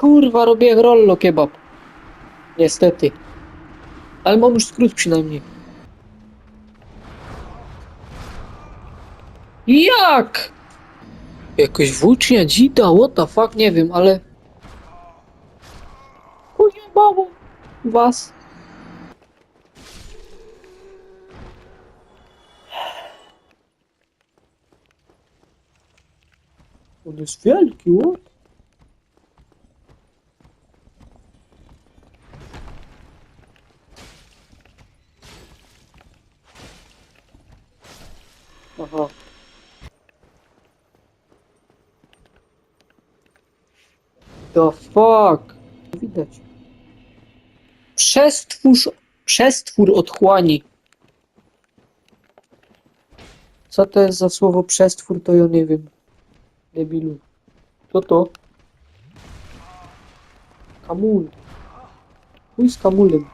Kurwa, robię rollo kebab. Niestety. Ale mam już skrót przynajmniej. Jak? Jakoś włócznia dzida, what the fuck, nie wiem, ale... Pojebało was. On jest wielki, what? Aha. The fuck? Widać. Przestwór, przestwór otchłani. Co to jest za słowo przestwór, to ja nie wiem. Debilu. Co to? Kamul. Chuj z kamulem.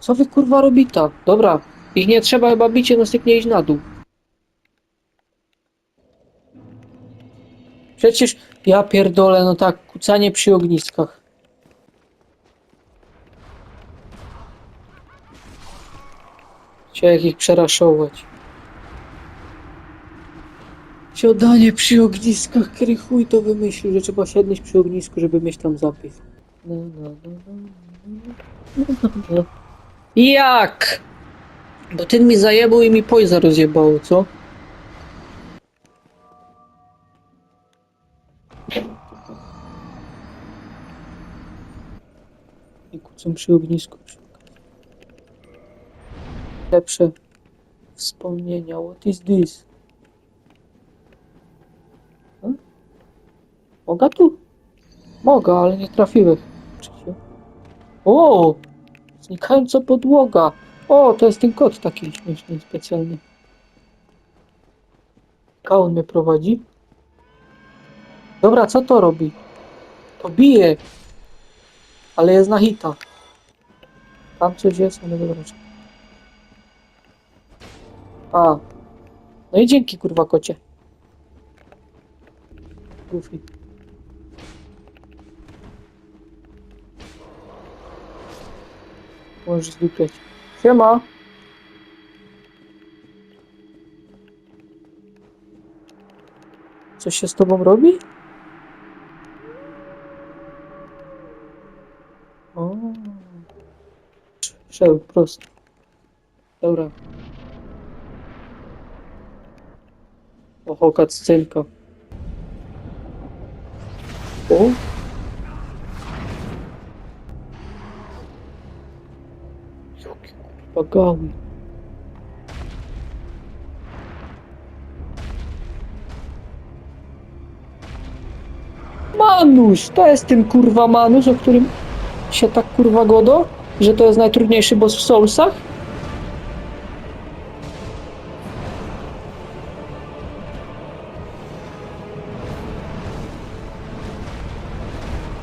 Co wy kurwa robita? Dobra, ich nie trzeba chyba bicie, no styknie iść na dół. Przecież ja pierdolę, no tak, kucanie przy ogniskach. Chciałem ich przeraszować. Siadanie przy ogniskach, który chuj to wymyślił, że trzeba siadać przy ognisku, żeby mieć tam zapis. No, no, no. Jak? Bo ten mi zajebał i mi pojza rozjebało, co? Kucam przy ognisku. Lepsze wspomnienia. What is this? Hmm? Mogę tu? Mogę, ale nie trafiłem. O! Znikająca podłoga. O, to jest ten kot taki śmieszny, specjalny. Ka on mnie prowadzi? Dobra, co to robi? To bije. Ale jest na hita. Tam coś jest, ale dobra. A. No i dzięki, kurwa, kocie. Goofy. Możesz zdupiać. Siema. Coś się z tobą robi? Szedł prosto. Dobra. Oho, cutscenka. O. Jakie kurwa gały. Manuś! To jest ten kurwa Manuś, o którym się tak kurwa godo? Że to jest najtrudniejszy boss w Soulsach?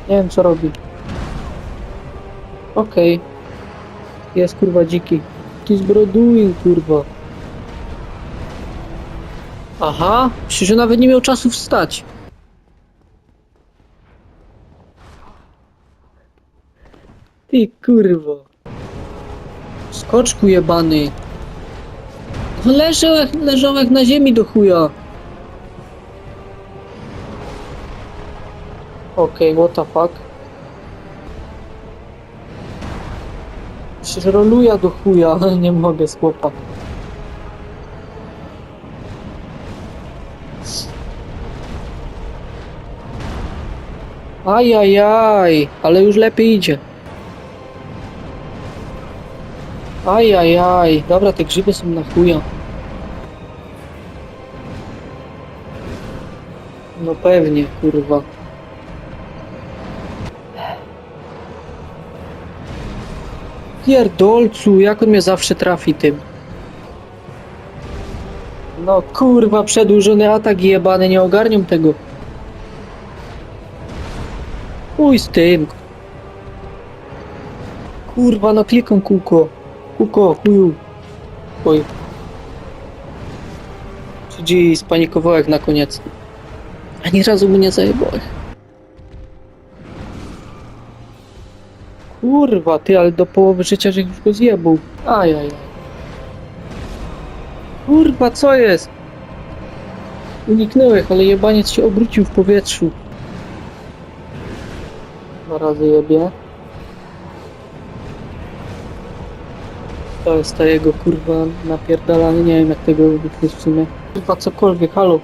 Nie wiem co robi. Okej. Jest kurwa dziki. Ty zbroduj kurwa. Aha, przecież nawet nie miał czasu wstać. Ty kurwa. Skoczku jebany. No Leżał jak, leżał jak na ziemi do chuja. Okej, what the fuck. Przecież roluja do chuja, nie mogę z chłopa. Ajajaj, ale już lepiej idzie. Ajajaj, dobra, te grzyby są na chuja. No pewnie, kurwa. Pierdolcu, jak on mnie zawsze trafi tym. No kurwa, przedłużony atak jebany, nie ogarniam tego. Uj z tym. Kurwa, no klikam kółko. Kółko, chuju. Oj. GG, spanikowałem na koniec. Ani razu mu nie zajebałem. Kurwa, ty, ale do połowy życia, że już go zjebał. Ajajaj. Kurwa, co jest? Uniknąłeś, ale jebaniec się obrócił w powietrzu. Dwa razy jebie. To jest ta jego kurwa napierdalanie, nie wiem jak tego uniknąć w sumie. Kurwa cokolwiek, halo.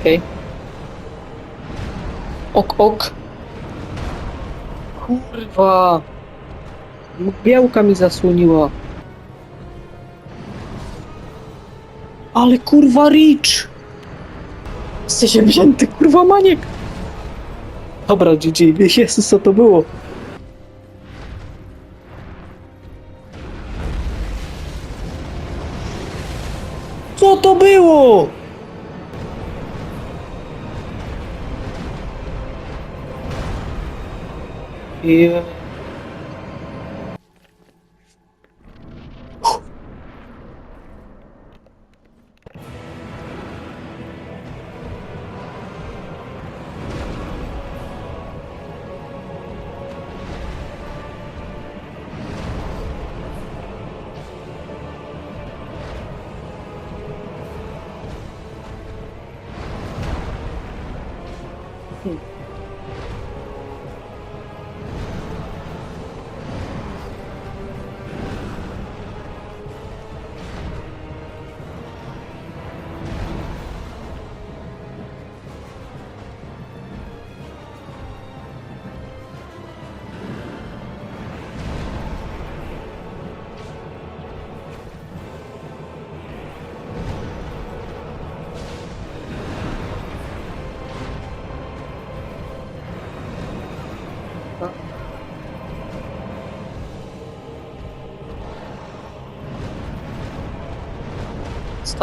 Okej. Ok, ok. Kurwa. Białka mi zasłoniła. Ale kurwa rich! Jesteś wzięty, kurwa maniek! Dobra, GG, Jezus, co to było? Co to było?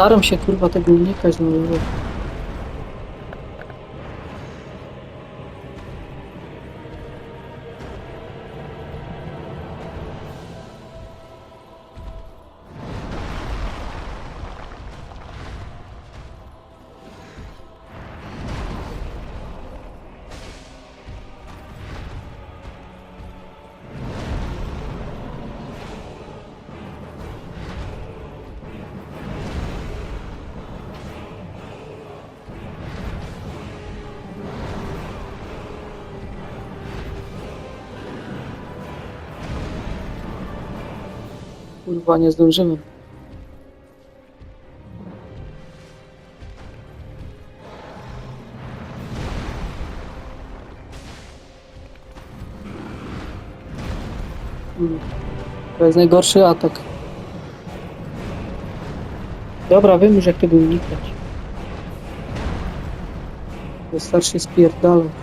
Staram się kurwa tego unikać, no Kurwa, nie zdążymy. Mm. To jest najgorszy atak. Dobra, wiem już jak tego unikać. Wystarczy spierdalać.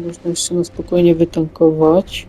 Można jeszcze na spokojnie wytankować.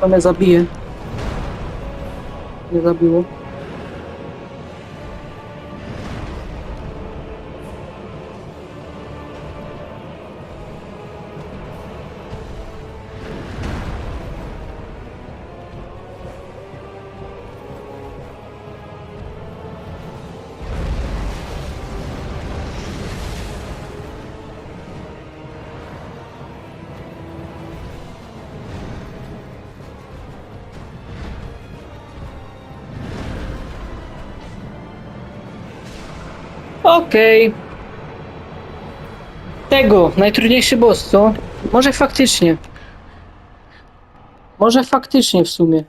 To mnie zabije. Nie zabiło. Okej. Tego, najtrudniejszy boss, co? Może faktycznie. Może faktycznie w sumie.